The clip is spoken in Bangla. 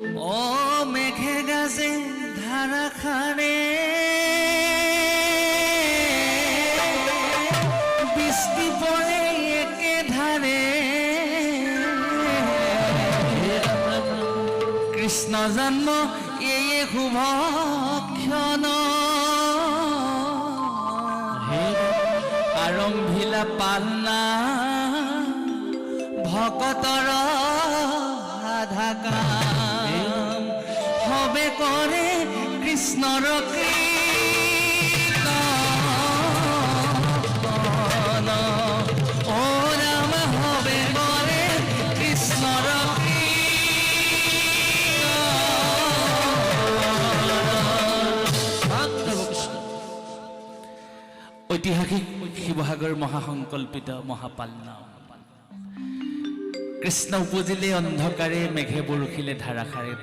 ও মেঘে গাজে ধারাখানে। বৃষ্টি পড়ে একে ধারে। কৃষ্ণ জন্ম এই শুভ ক্ষণ। আৰম্ভিলা পালনা ভকতৰ সাধা কাম কৰে কৃষ্ণৰ কীৰ্তন ও ঐতিহাসিক শিৱসাগৰ মহাসংকল্পিত মহাপালনা। কৃষ্ণ উপজিলে অন্ধকাৰে মেঘে বৰষিলে ধাৰাসাৰে।